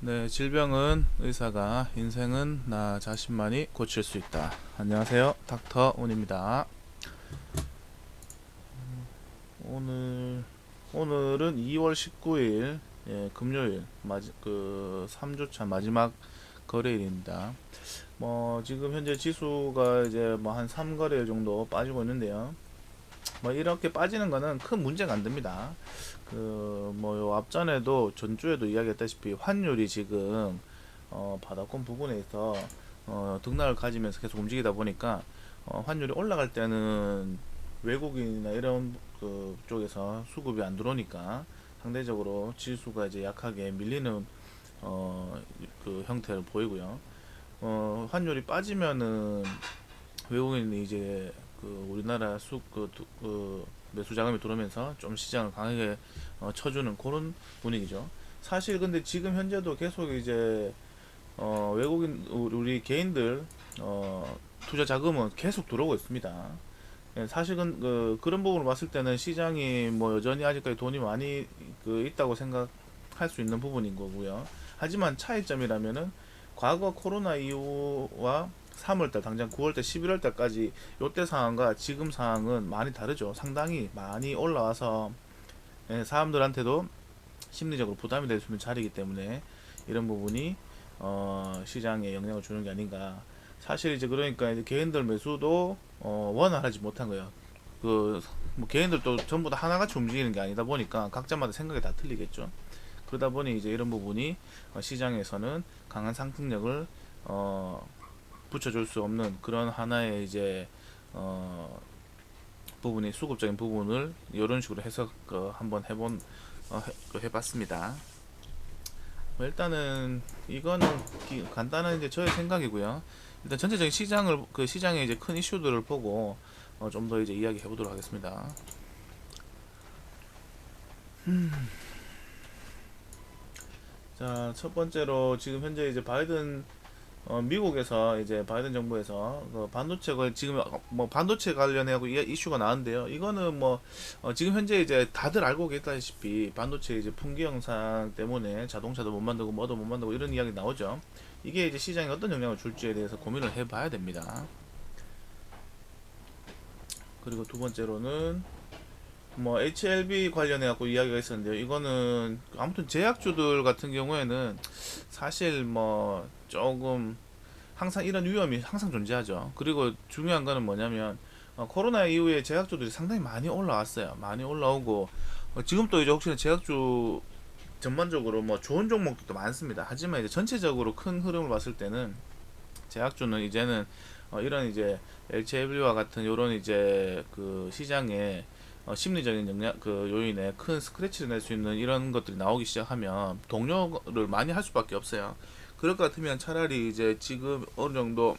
네, 질병은 의사가, 인생은 나 자신만이 고칠 수 있다. 안녕하세요, 닥터 운입니다. 음, 오늘 오늘은 2월 19일 예, 금요일 마지, 그 3주차 마지막 거래일입니다. 뭐 지금 현재 지수가 이제 뭐 한 3거래일 정도 빠지고 있는데요. 뭐 이렇게 빠지는 거는 큰 문제가 안 됩니다. 그뭐요 앞전에도 전주에도 이야기했다시피 환율이 지금 어 바닥권 부분에 있어 어 등락을 가지면서 계속 움직이다 보니까 어 환율이 올라갈 때는 외국인이나 이런 그 쪽에서 수급이 안 들어오니까 상대적으로 지수가 이제 약하게 밀리는 어 그 형태를 보이고요. 어 환율이 빠지면은 외국인이 이제 그 우리나라 수그 그 매수 자금이 들어오면서 좀 시장을 강하게 어, 쳐주는 그런 분위기죠. 사실 근데 지금 현재도 계속 이제 어, 외국인 우리, 개인들 어, 투자 자금은 계속 들어오고 있습니다. 예, 사실은 그, 그런 부분을 봤을 때는 시장이 뭐 여전히 아직까지 돈이 많이 그 있다고 생각할 수 있는 부분인 거고요. 하지만 차이점이라면은 과거 코로나 이후와 3월달 당장 9월달 11월달까지 요때 상황과 지금 상황은 많이 다르죠. 상당히 많이 올라와서 예, 사람들한테도 심리적으로 부담이 될 수 있는 자리이기 때문에 이런 부분이 어, 시장에 영향을 주는 게 아닌가. 사실 이제 그러니까 이제 개인들 매수도 어, 원활하지 못한 거예요. 그 뭐 개인들도 전부 다 하나같이 움직이는 게 아니다 보니까 각자마다 생각이 다 틀리겠죠. 그러다 보니 이제 이런 부분이 어, 시장에서는 강한 상승력을 어, 붙여줄 수 없는 그런 하나의 이제 어, 부분이 수급적인 부분을 이런 식으로 해석 어, 한번 해본 어, 해, 그 해봤습니다. 뭐 일단은 이거는 기- 간단한 이제 저의 생각이고요. 일단 전체적인 시장을 그 시장의 이제 큰 이슈들을 보고 어, 좀 더 이제 이야기 해보도록 하겠습니다. 음. 자, 첫 번째로 지금 현재 이제 바이든 어, 미국에서 이제 바이든 정부에서 그 반도체가 지금 뭐 반도체 관련해하고 이- 이슈가 나왔는데요. 이거는 뭐 어, 지금 현재 이제 다들 알고 계시다시피 반도체 이제 품귀 영상 때문에 자동차도 못 만들고 뭐도 못 만들고 이런 이야기 나오죠. 이게 이제 시장에 어떤 영향을 줄지에 대해서 고민을 해봐야 됩니다. 그리고 두 번째로는 뭐 HLB 관련해 갖고 이야기가 있었는데요. 이거는 아무튼 제약주들 같은 경우에는 사실 뭐 조금 항상 이런 위험이 항상 존재하죠. 그리고 중요한 거는 뭐냐면 어, 코로나 이후에 제약주들이 상당히 많이 올라왔어요. 많이 올라오고 어, 지금 또 이제 혹시나 제약주 전반적으로 뭐 좋은 종목들도 많습니다. 하지만 이제 전체적으로 큰 흐름을 봤을 때는 제약주는 이제는 어, 이런 이제 LCLB와 같은 이런 이제 그 시장에 어, 심리적인 영향 그 요인에 큰 스크래치를 낼 수 있는 이런 것들이 나오기 시작하면 동료를 많이 할 수밖에 없어요. 그럴 것 같으면 차라리 이제 지금 어느 정도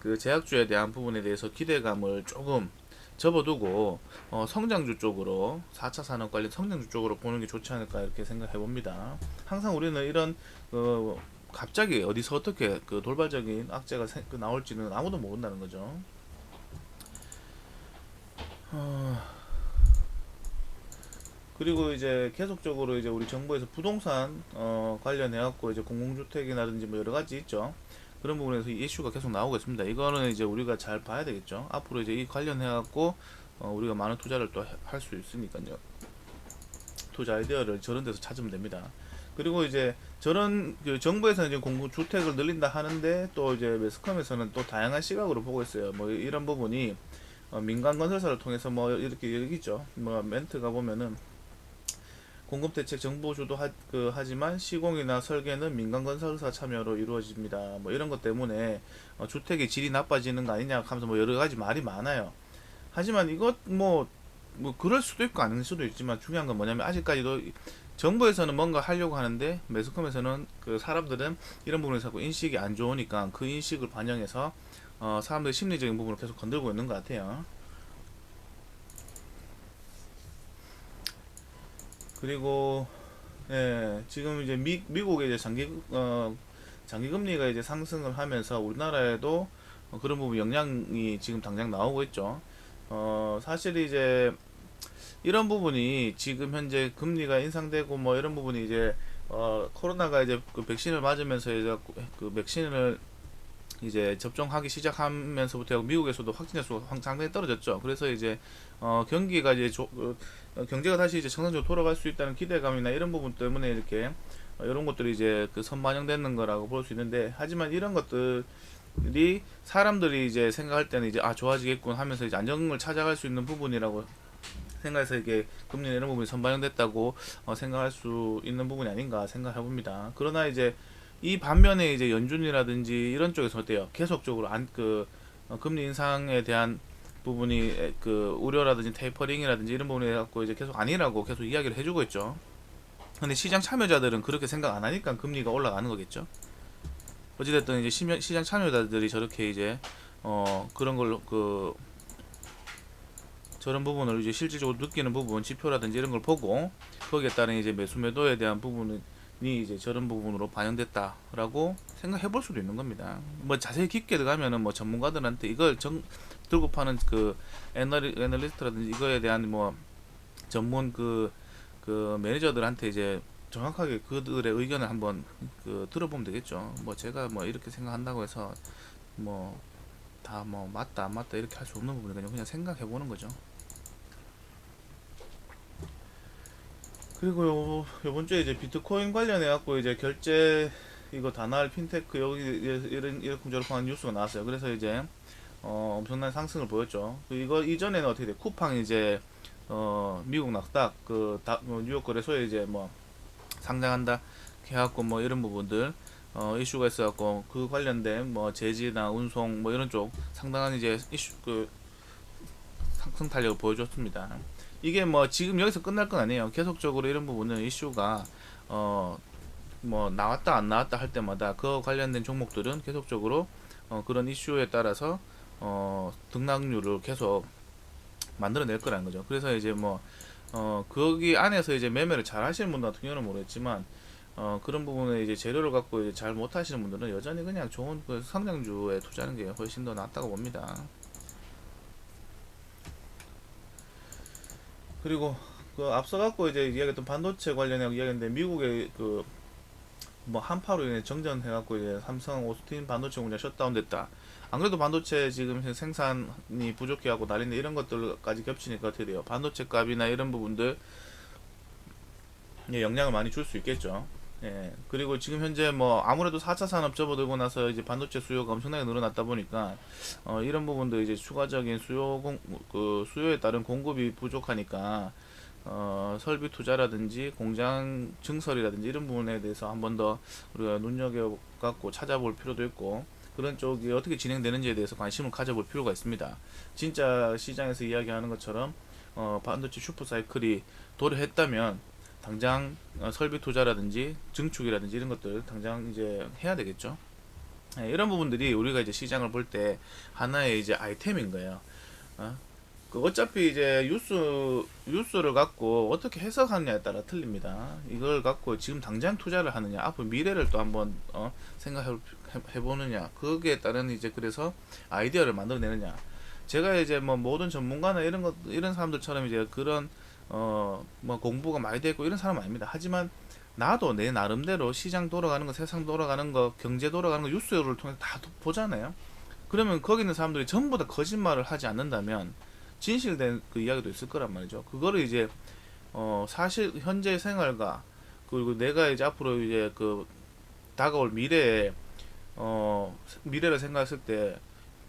그 제약주에 대한 부분에 대해서 기대감을 조금 접어두고 어, 성장주 쪽으로 4차 산업 관련 성장주 쪽으로 보는 게 좋지 않을까 이렇게 생각해 봅니다. 항상 우리는 이런 그 갑자기 어디서 어떻게 그 돌발적인 악재가 생- 그 나올지는 아무도 모른다는 거죠. 어, 그리고 이제 계속적으로 이제 우리 정부에서 부동산 어, 관련해 갖고 이제 공공주택이라든지 뭐 여러 가지 있죠. 그런 부분에서 이 이슈가 계속 나오고 있습니다. 이거는 이제 우리가 잘 봐야 되겠죠. 앞으로 이제 이 관련해 갖고 어, 우리가 많은 투자를 또 할 수 있으니까요. 투자 아이디어를 저런 데서 찾으면 됩니다. 그리고 이제 저런 그 정부에서는 이제 공공 주택을 늘린다 하는데 또 이제 매스컴에서는 또 다양한 시각으로 보고 있어요. 뭐 이런 부분이 어, 민간 건설사를 통해서 뭐 이렇게 얘기죠. 뭐 멘트가 보면은 공급 대책 정부 주도 하, 그, 하지만 시공이나 설계는 민간 건설사 참여로 이루어집니다. 뭐 이런 것 때문에 어, 주택의 질이 나빠지는 거 아니냐 하면서 뭐 여러 가지 말이 많아요. 하지만 이것 뭐, 뭐 그럴 수도 있고 아닐 수도 있지만 중요한 건 뭐냐면 아직까지도 정부에서는 뭔가 하려고 하는데 매스컴에서는 그 사람들은 이런 부분에 자꾸 인식이 안 좋으니까 그 인식을 반영해서 어, 사람들의 심리적인 부분을 계속 건들고 있는 것 같아요. 그리고 예, 지금 이제 미, 미국의 이제 장기 어, 장기 금리가 이제 상승을 하면서 우리나라에도 어, 그런 부분 영향이 지금 당장 나오고 있죠. 어, 사실 이제 이런 부분이 지금 현재 금리가 인상되고 뭐 이런 부분이 이제 어 코로나가 이제 그 백신을 맞으면서 이제 그 백신을 이제 접종하기 시작하면서부터 미국에서도 확진자 수가 황- 상당히 떨어졌죠. 그래서 이제 어 경기가 이제 조, 어, 경제가 다시 이제 정상적으로 돌아갈 수 있다는 기대감이나 이런 부분 때문에 이렇게 어, 이런 것들이 이제 그 선반영되는 거라고 볼 수 있는데 하지만 이런 것들이 사람들이 이제 생각할 때는 이제 아 좋아지겠군 하면서 이제 안정을 찾아갈 수 있는 부분이라고 생각해서 이게 금리 이런 부분이 선반영됐다고 어, 생각할 수 있는 부분이 아닌가 생각해 봅니다. 그러나 이제 이 반면에 이제 연준이라든지 이런 쪽에서 어때요? 계속적으로 안 그 금리 인상에 대한 부분이 에, 그 우려라든지 테이퍼링이라든지 이런 부분에 갖고 이제 계속 아니라고 계속 이야기를 해주고 있죠. 근데 시장 참여자들은 그렇게 생각 안 하니까 금리가 올라가는 거겠죠. 어찌됐든 이제 시장 참여자들이 저렇게 이제 어 그런 걸로 그 저런 부분을 이제 실질적으로 느끼는 부분 지표라든지 이런 걸 보고 거기에 따른 이제 매수 매도에 대한 부분이 이제 저런 부분으로 반영됐다라고 생각해 볼 수도 있는 겁니다. 뭐 자세히 깊게 들어가면은 뭐 전문가들한테 이걸 정 들고 파는 그 애널리, 애널리스트라든지 이거에 대한 뭐 전문 그, 그 매니저들한테 이제 정확하게 그들의 의견을 한번 그 들어보면 되겠죠. 뭐 제가 뭐 이렇게 생각한다고 해서 뭐 다 뭐 맞다 안 맞다 이렇게 할 수 없는 부분이거든요. 그냥 생각해 보는 거죠. 그리고 요, 요번 주에 이제 비트코인 관련해 갖고 이제 결제 이거 다날 핀테크 여기 이런 이러쿵저러쿵한 뉴스가 나왔어요. 그래서 이제 어, 엄청난 상승을 보였죠. 그 이거 이전에는 어떻게 돼? 쿠팡 이제 어, 미국 낙닥 그 다, 뭐 뉴욕 거래소에 이제 뭐 상장한다 해갖고 뭐 이런 부분들 어, 이슈가 있어갖고 그 관련된 뭐 제지나 운송 뭐 이런 쪽 상당한 이제 이슈 그 상승 탄력을 보여줬습니다. 이게 뭐 지금 여기서 끝날 건 아니에요. 계속적으로 이런 부분은 이슈가 어 뭐 나왔다 안 나왔다 할 때마다 그 관련된 종목들은 계속적으로 어 그런 이슈에 따라서 어 등락률을 계속 만들어낼 거라는 거죠. 그래서 이제 뭐 어 거기 안에서 이제 매매를 잘 하시는 분들 같은 경우는 모르겠지만 어 그런 부분에 이제 재료를 갖고 이제 잘 못 하시는 분들은 여전히 그냥 좋은 그 성장주에 투자하는 게 훨씬 더 낫다고 봅니다. 그리고 그 앞서 갖고 이제 이야기했던 반도체 관련해 이야기했는데 미국의 그 뭐 한파로 인해 정전해 갖고 이제 삼성 오스틴 반도체 공장 셧다운됐다. 안 그래도 반도체 지금 생산이 부족해 하고 난리인데 이런 것들까지 겹치니까 어떻게 돼요? 반도체 값이나 이런 부분들 예, 영향을 많이 줄 수 있겠죠. 예. 그리고 지금 현재 뭐 아무래도 4차 산업 접어들고 나서 이제 반도체 수요가 엄청나게 늘어났다 보니까 어 이런 부분도 이제 추가적인 수요 공, 그 수요에 따른 공급이 부족하니까 어 설비 투자라든지 공장 증설이라든지 이런 부분에 대해서 한 번 더 우리가 눈여겨 갖고 찾아볼 필요도 있고 그런 쪽이 어떻게 진행되는지에 대해서 관심을 가져볼 필요가 있습니다. 진짜 시장에서 이야기하는 것처럼 어 반도체 슈퍼 사이클이 도래했다면 당장 어, 설비 투자라든지 증축이라든지 이런 것들 당장 이제 해야 되겠죠. 예, 이런 부분들이 우리가 이제 시장을 볼 때 하나의 이제 아이템인 거예요. 어? 그 어차피 이제 뉴스 뉴스를 갖고 어떻게 해석하느냐에 따라 틀립니다. 이걸 갖고 지금 당장 투자를 하느냐, 앞으로 미래를 또 한번 어, 생각해 해- 해보느냐, 거기에 따른 이제 그래서 아이디어를 만들어내느냐. 제가 이제 뭐 모든 전문가나 이런 것 이런 사람들처럼 이제 그런 어 뭐 공부가 많이 되고 이런 사람은 아닙니다. 하지만 나도 내 나름대로 시장 돌아가는 거, 세상 돌아가는 거, 경제 돌아가는 거 뉴스를 통해서 다 도- 보잖아요. 그러면 거기 있는 사람들이 전부 다 거짓말을 하지 않는다면 진실된 그 이야기도 있을 거란 말이죠. 그거를 이제 어 사실 현재 생활과 그리고 내가 이제 앞으로 이제 그 다가올 미래에 어 미래를 생각했을 때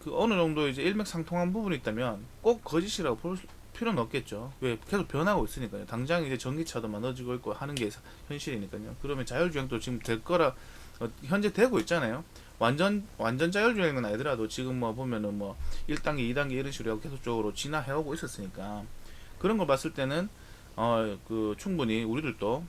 그 어느 정도 이제 일맥상통한 부분이 있다면 꼭 거짓이라고 볼 수- 필요는 없겠죠. 왜 계속 변하고 있으니까요. 당장 이제 전기차도 만들어지고 있고 하는 게 사- 현실이니까요. 그러면 자율주행도 지금 될 거라 어, 현재 되고 있잖아요. 완전 완전 자율주행은 아니더라도 지금 뭐 보면은 뭐 1단계, 2단계 이런 식으로 하고 계속적으로 진화해 오고 있었으니까 그런 걸 봤을 때는 어 그 충분히 우리들도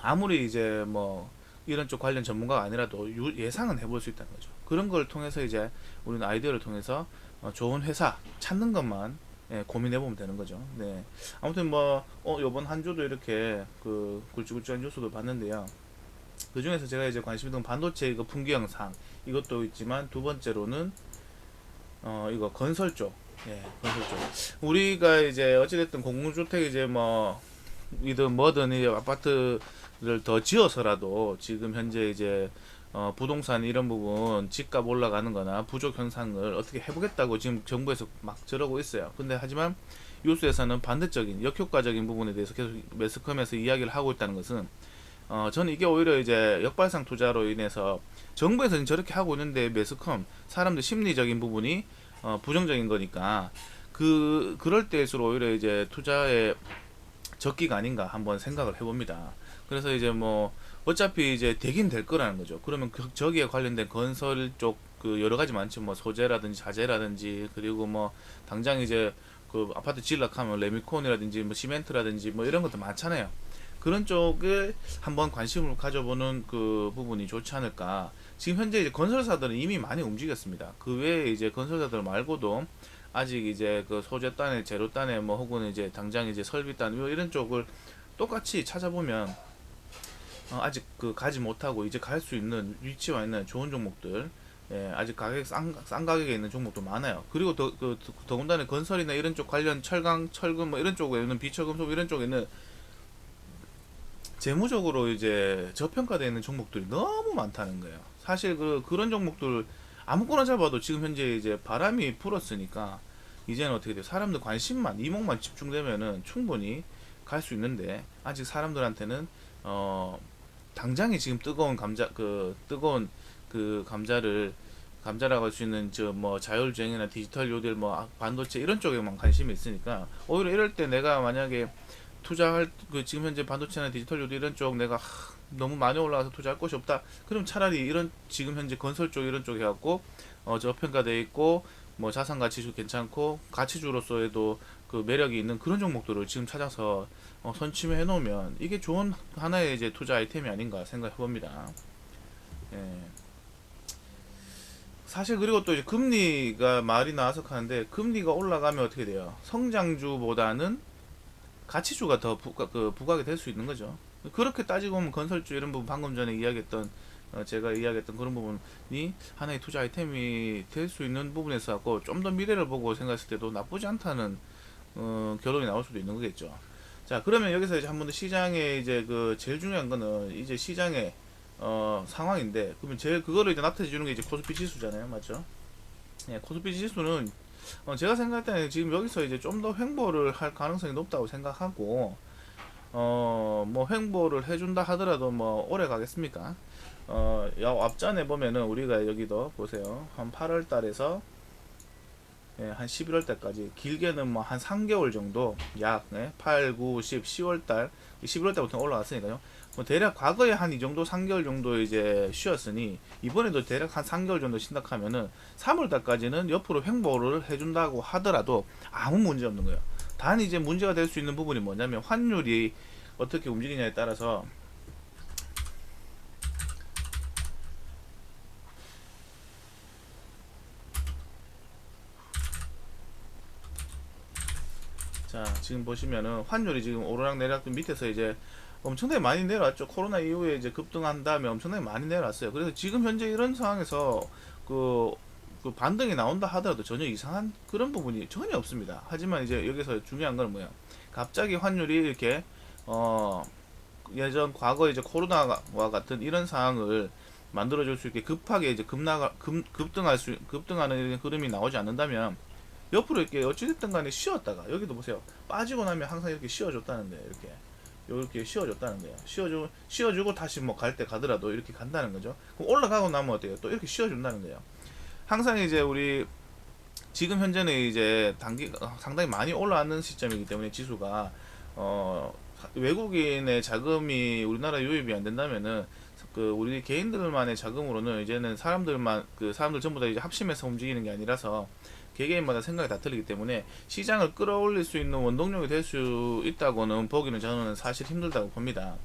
아무리 이제 뭐 이런 쪽 관련 전문가가 아니라도 유- 예상은 해볼 수 있다는 거죠. 그런 걸 통해서 이제 우리는 아이디어를 통해서 어, 좋은 회사 찾는 것만 예, 고민해 보면 되는 거죠. 네. 아무튼 뭐 어, 요번 한 주도 이렇게 그 굵직굵직한 뉴스도 봤는데요. 그 중에서 제가 이제 관심 있던 반도체 이거 분기 영상 이것도 있지만 두 번째로는 어 이거 건설 쪽 예, 건설 쪽. 우리가 이제 어찌됐든 공공주택 이제 뭐 이든 뭐든 이제 아파트를 더 지어서라도 지금 현재 이제 어, 부동산 이런 부분 집값 올라가는 거나 부족 현상을 어떻게 해보겠다고 지금 정부에서 막 저러고 있어요. 근데 하지만 요수에서는 반대적인 역효과적인 부분에 대해서 계속 매스컴에서 이야기를 하고 있다는 것은 어, 저는 이게 오히려 이제 역발상 투자로 인해서 정부에서는 저렇게 하고 있는데 매스컴 사람들 심리적인 부분이 어, 부정적인 거니까 그 그럴 때일수록 오히려 이제 투자의 적기가 아닌가 한번 생각을 해봅니다. 그래서 이제 뭐 어차피 이제 되긴 될 거라는 거죠. 그러면 그, 저기에 관련된 건설 쪽 그 여러 가지 많죠. 뭐 소재라든지 자재라든지 그리고 뭐 당장 이제 그 아파트 지으려고 하면 레미콘이라든지 뭐 시멘트라든지 뭐 이런 것도 많잖아요. 그런 쪽에 한번 관심을 가져보는 그 부분이 좋지 않을까. 지금 현재 이제 건설사들은 이미 많이 움직였습니다. 그 외에 이제 건설사들 말고도 아직 이제 그 소재 단에 재료 단에 뭐 혹은 이제 당장 이제 설비 단 뭐 이런 쪽을 똑같이 찾아보면 어, 아직 그 가지 못하고 이제 갈 수 있는 위치와 있는 좋은 종목들 예, 아직 가격 싼, 싼 가격에 있는 종목도 많아요. 그리고 더, 그, 더군다나 건설이나 이런 쪽 관련 철강, 철근 뭐 이런 쪽에 있는 비철금속 이런 쪽에는 재무적으로 이제 저평가되어 있는 종목들이 너무 많다는 거예요. 사실 그 그런 종목들 아무거나 잡아도 지금 현재 이제 바람이 불었으니까 이제는 어떻게 돼요? 사람들 관심만 이목만 집중되면은 충분히 갈 수 있는데 아직 사람들한테는 어 당장에 지금 뜨거운 감자 그 뜨거운 그 감자를 감자라고 할 수 있는 저 뭐 자율주행이나 디지털 요들 뭐 반도체 이런 쪽에만 관심이 있으니까 오히려 이럴 때 내가 만약에 투자할 그 지금 현재 반도체나 디지털 요드 이런 쪽 내가 하, 너무 많이 올라가서 투자할 곳이 없다. 그럼 차라리 이런 지금 현재 건설 쪽 이런 쪽 해갖고 어 저평가돼 있고 뭐 자산 가치도 괜찮고 가치주로서에도 그 매력이 있는 그런 종목들을 지금 찾아서 어, 선취해 놓으면 이게 좋은 하나의 이제 투자 아이템이 아닌가 생각해 봅니다. 예. 사실 그리고 또 이제 금리가 말이 나와서 하는데 금리가 올라가면 어떻게 돼요? 성장주보다는 가치주가 더 부각, 그 부각이 될 수 있는 거죠. 그렇게 따지고 보면 건설주 이런 부분 방금 전에 이야기했던 어, 제가 이야기했던 그런 부분이 하나의 투자 아이템이 될 수 있는 부분에서 갖고 좀 더 미래를 보고 생각했을 때도 나쁘지 않다는 어, 결론이 나올 수도 있는 거겠죠. 자 그러면 여기서 이제 한 번 더 시장에 이제 그 제일 중요한 거는 이제 시장의 어, 상황인데 그러면 제일 그거를 이제 나타내 주는 게 이제 코스피 지수잖아요, 맞죠? 예, 코스피 지수는 어, 제가 생각할 때는 지금 여기서 이제 좀 더 횡보를 할 가능성이 높다고 생각하고 어 뭐 횡보를 해준다 하더라도 뭐 오래 가겠습니까? 어 앞전에 보면은 우리가 여기도 보세요 한 8월 달에서 예, 한 11월 달까지 길게는 뭐 한 3개월 정도 약 예, 8, 9, 10, 10월 달 11월 달부터 올라왔으니까요. 뭐 대략 과거에 한 이 정도 3개월 정도 이제 쉬었으니 이번에도 대략 한 3개월 정도 쉰다 하면은 3월 달까지는 옆으로 횡보를 해준다고 하더라도 아무 문제 없는 거예요. 단 이제 문제가 될 수 있는 부분이 뭐냐면 환율이 어떻게 움직이냐에 따라서 자 지금 보시면은 환율이 지금 오르락 내리락 좀 밑에서 이제 엄청나게 많이 내려왔죠. 코로나 이후에 이제 급등한 다음에 엄청나게 많이 내려왔어요. 그래서 지금 현재 이런 상황에서 그, 그 반등이 나온다 하더라도 전혀 이상한 그런 부분이 전혀 없습니다. 하지만 이제 여기서 중요한 건 뭐예요? 갑자기 환율이 이렇게 어 예전 과거 이제 코로나와 같은 이런 상황을 만들어줄 수 있게 급하게 이제 급나가 급, 급등할 수 급등하는 흐름이 나오지 않는다면 옆으로 이렇게 어찌됐든 간에 쉬었다가 여기도 보세요 빠지고 나면 항상 이렇게 쉬어줬다는데 이렇게 이렇게 쉬어줬다는 거예요. 쉬어주, 쉬어주고 다시 뭐 갈 때 가더라도 이렇게 간다는 거죠. 그럼 올라가고 나면 어때요? 또 이렇게 쉬어준다는 거예요. 항상 이제 우리 지금 현재는 이제 단기 상당히 많이 올라가는 시점이기 때문에 지수가 어 외국인의 자금이 우리나라 유입이 안 된다면은 그 우리 개인들만의 자금으로는 이제는 사람들만 그 사람들 전부 다 이제 합심해서 움직이는 게 아니라서 개개인마다 생각이 다 틀리기 때문에 시장을 끌어올릴 수 있는 원동력이 될 수 있다고는 보기는 저는 사실 힘들다고 봅니다.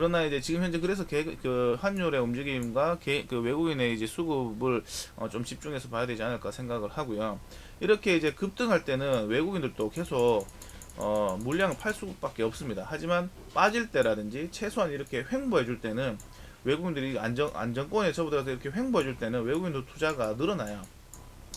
그러나 이제 지금 현재 그래서 개, 그 환율의 움직임과 개, 그 외국인의 이제 수급을 어, 좀 집중해서 봐야 되지 않을까 생각을 하고요. 이렇게 이제 급등할 때는 외국인들도 계속 어, 물량을 팔 수밖에 없습니다. 하지만 빠질 때라든지 최소한 이렇게 횡보해 줄 때는 외국인들이 안정 안정권에 접어들어서 이렇게 횡보해 줄 때는 외국인도 투자가 늘어나요.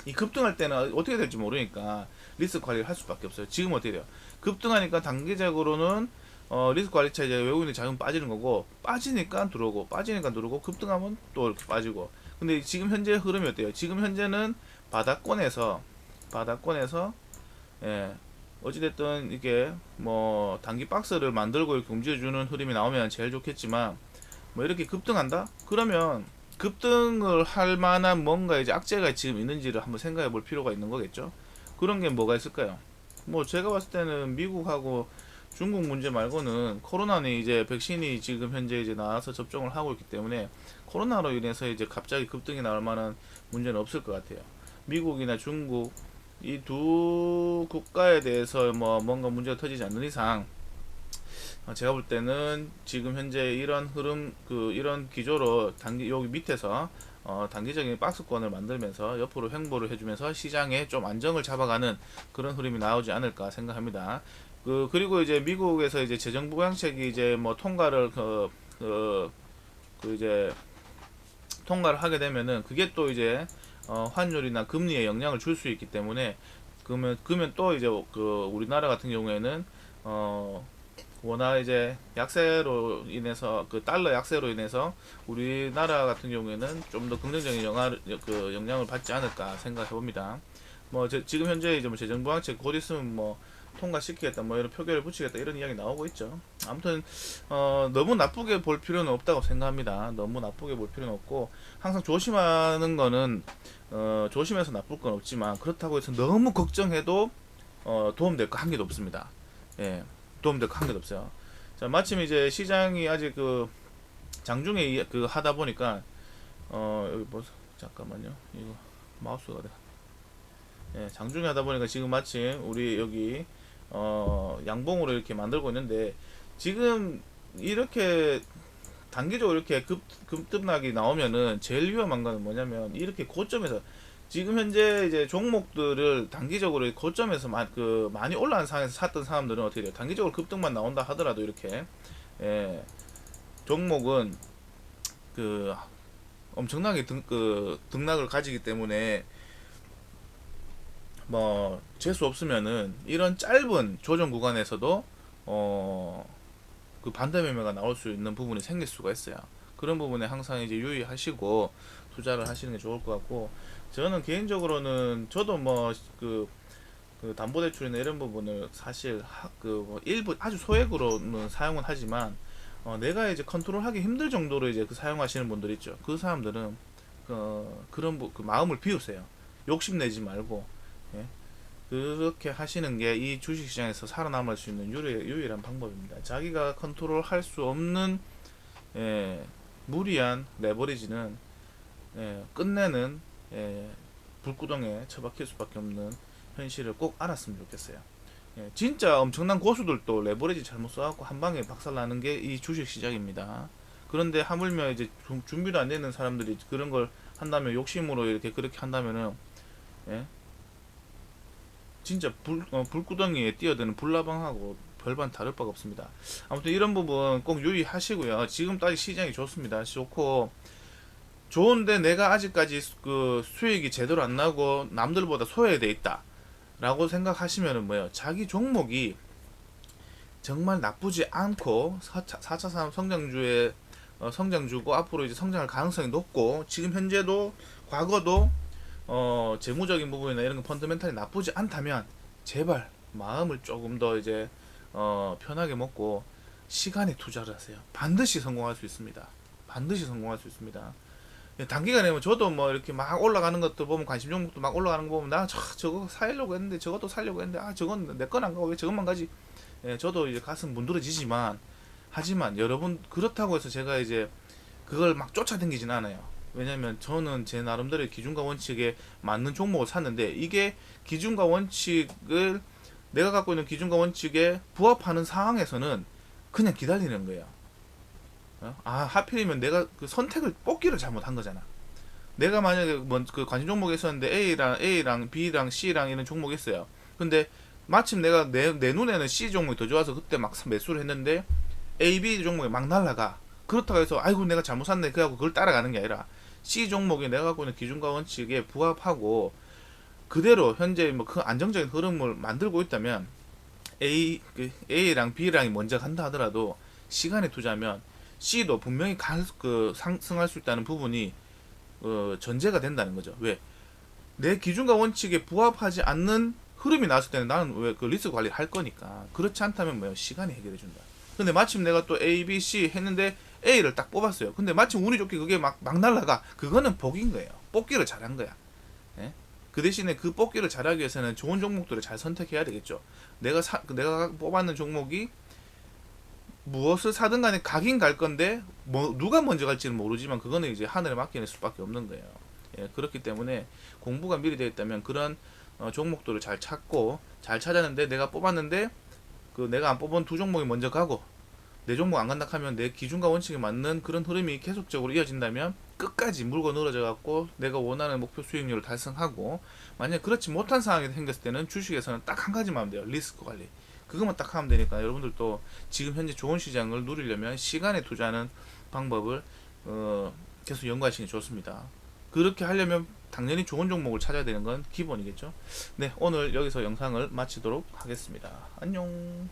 이 급등할 때는 어떻게 될지 모르니까 리스크 관리를 할 수밖에 없어요. 지금 어떻게 돼요? 급등하니까 단기적으로는 어, 리스크 관리차 이제 외국인의 자금 빠지는 거고 빠지니까 들어오고 빠지니까 들어오고 급등하면 또 이렇게 빠지고 근데 지금 현재 흐름이 어때요? 지금 현재는 바닥권에서 바닥권에서 예 어찌됐든 이게 뭐 단기 박스를 만들고 이렇게 움직여주는 흐름이 나오면 제일 좋겠지만 뭐 이렇게 급등한다? 그러면 급등을 할 만한 뭔가 이제 악재가 지금 있는지를 한번 생각해 볼 필요가 있는 거겠죠. 그런 게 뭐가 있을까요? 뭐 제가 봤을 때는 미국하고 중국 문제 말고는 코로나는 이제 백신이 지금 현재 이제 나와서 접종을 하고 있기 때문에 코로나로 인해서 이제 갑자기 급등이 나올 만한 문제는 없을 것 같아요. 미국이나 중국 이 두 국가에 대해서 뭐 뭔가 문제가 터지지 않는 이상 어, 제가 볼 때는 지금 현재 이런 흐름 그 이런 기조로 단기 여기 밑에서 어, 단기적인 박스권을 만들면서 옆으로 횡보를 해주면서 시장에 좀 안정을 잡아가는 그런 흐름이 나오지 않을까 생각합니다. 그 그리고 이제 미국에서 이제 재정 부양책이 이제 뭐 통과를 그, 그, 그 이제 통과를 하게 되면은 그게 또 이제 어, 환율이나 금리에 영향을 줄 수 있기 때문에 그러면 그러면 또 이제 그 우리나라 같은 경우에는 어 워낙 이제 약세로 인해서 그 달러 약세로 인해서 우리나라 같은 경우에는 좀 더 긍정적인 영향 그 영향을 받지 않을까 생각해 봅니다. 뭐 제- 지금 현재 이제 뭐 재정 부양책 곧 있으면 뭐 통과시키겠다 뭐 이런 표결을 붙이겠다 이런 이야기 나오고 있죠. 아무튼 어 너무 나쁘게 볼 필요는 없다고 생각합니다. 너무 나쁘게 볼 필요는 없고 항상 조심하는 거는 어 조심해서 나쁠 건 없지만 그렇다고 해서 너무 걱정해도 어 도움될 거 한 개도 없습니다. 예. 도움될 거 한 개도 없어요. 자, 마침 이제 시장이 아직 그 장중에 이- 그 하다 보니까 어 여기 뭐 잠깐만요. 이거 마우스가 돼. 예, 장중에 하다 보니까 지금 마침 우리 여기 어 양봉으로 이렇게 만들고 있는데 지금 이렇게 단기적으로 이렇게 급 급등락이 나오면은 제일 위험한 거는 뭐냐면 이렇게 고점에서 지금 현재 이제 종목들을 단기적으로 고점에서 마, 그 많이 올라간 상황에서 샀던 사람들은 어떻게 돼요? 단기적으로 급등만 나온다 하더라도 이렇게 예, 종목은 그 엄청나게 등, 그 등락을 가지기 때문에 뭐 재수 없으면은 이런 짧은 조정 구간에서도 어 그 반대 매매가 나올 수 있는 부분이 생길 수가 있어요. 그런 부분에 항상 이제 유의하시고 투자를 하시는 게 좋을 것 같고 저는 개인적으로는 저도 뭐그 그 담보대출이나 이런 부분을 사실 그뭐 일부 아주 소액으로는 사용은 하지만 어 내가 이제 컨트롤하기 힘들 정도로 이제 그 사용하시는 분들 있죠. 그 사람들은 그 그런 부, 그 마음을 비우세요. 욕심 내지 말고 예. 그렇게 하시는 게 이 주식시장에서 살아남을 수 있는 유일, 유일한 방법입니다. 자기가 컨트롤 할 수 없는 예, 무리한 레버리지는 예, 끝내는 예, 불구덩에 처박힐 수밖에 없는 현실을 꼭 알았으면 좋겠어요. 예, 진짜 엄청난 고수들도 레버리지 잘못 써갖고 한 방에 박살나는 게 이 주식 시장입니다. 그런데 하물며 이제 좀 준비도 안 되는 사람들이 그런 걸 한다면 욕심으로 이렇게 그렇게 한다면은 예? 진짜 불 어, 불구덩이에 뛰어드는 불나방하고 별반 다를 바가 없습니다. 아무튼 이런 부분 꼭 유의하시고요. 지금까지 시장이 좋습니다. 좋고 좋은데 내가 아직까지 그 수익이 제대로 안 나고 남들보다 소외돼 있다. 라고 생각하시면은 뭐예요? 자기 종목이 정말 나쁘지 않고 4차, 4차 산업 성장주의 어, 성장주고 앞으로 이제 성장할 가능성이 높고 지금 현재도 과거도 어, 재무적인 부분이나 이런 거 펀더멘탈이 나쁘지 않다면 제발 마음을 조금 더 이제 어, 편하게 먹고 시간에 투자를 하세요. 반드시 성공할 수 있습니다. 반드시 성공할 수 있습니다. 예, 단기간에 뭐 저도 뭐 이렇게 막 올라가는 것도 보면 관심 종목도 막 올라가는 거 보면 나 저, 저거 사려고 했는데 저것도 사려고 했는데 아 저건 내 건 안 가고 왜 저것만 가지 예, 저도 이제 가슴 문드러지지만 하지만 여러분 그렇다고 해서 제가 이제 그걸 막 쫓아다니진 않아요. 왜냐면 저는 제 나름대로의 기준과 원칙에 맞는 종목을 샀는데 이게 기준과 원칙을 내가 갖고 있는 기준과 원칙에 부합하는 상황에서는 그냥 기다리는 거예요. 어? 아 하필이면 내가 그 선택을 뽑기를 잘못한 거잖아. 내가 만약에 뭐그 관심 종목이 있었는데 A랑 A랑 B랑 C랑 이런 종목이 있어요. 근데 마침 내가 내, 내 눈에는 C 종목이 더 좋아서 그때 막 매수를 했는데 A, B 종목이 막 날라가. 그렇다고 해서 아이고 내가 잘못 샀네 그래갖고 그걸 따라가는 게 아니라 C 종목이 내가 갖고 있는 기준과 원칙에 부합하고 그대로 현재 뭐 그 안정적인 흐름을 만들고 있다면 A 그 A랑 B랑이 먼저 간다 하더라도 시간에 투자하면 C도 분명히 갈, 그 상승할 수 있다는 부분이 어, 전제가 된다는 거죠. 왜? 내 기준과 원칙에 부합하지 않는 흐름이 나왔을 때는 나는 왜 그 리스크 관리를 할 거니까 그렇지 않다면 뭐요 시간이 해결해 준다. 근데 마침 내가 또 A, B, C 했는데 A를 딱 뽑았어요. 근데 마침 운이 좋게 그게 막, 막 날라가. 그거는 복인 거예요. 뽑기를 잘한 거야. 예? 그 대신에 그 뽑기를 잘하기 위해서는 좋은 종목들을 잘 선택해야 되겠죠. 내가 사, 그 내가 뽑았는 종목이 무엇을 사든 간에 가긴 갈 건데 뭐 누가 먼저 갈지는 모르지만 그거는 이제 하늘에 맡겨낼 수밖에 없는 거예요. 예, 그렇기 때문에 공부가 미리 되어 있다면 그런 어, 종목들을 잘 찾고 잘 찾았는데 내가 뽑았는데 그 내가 안 뽑은 두 종목이 먼저 가고 내 종목 안 간다 하면 내 기준과 원칙에 맞는 그런 흐름이 계속적으로 이어진다면 끝까지 물고 늘어져 갖고 내가 원하는 목표 수익률을 달성하고 만약 그렇지 못한 상황이 생겼을 때는 주식에서는 딱 한 가지만 하면 돼요. 리스크 관리. 그것만 딱 하면 되니까 여러분들도 지금 현재 좋은 시장을 누리려면 시간에 투자하는 방법을 어, 계속 연구하시는 게 좋습니다. 그렇게 하려면 당연히 좋은 종목을 찾아야 되는 건 기본이겠죠? 네 오늘 여기서 영상을 마치도록 하겠습니다. 안녕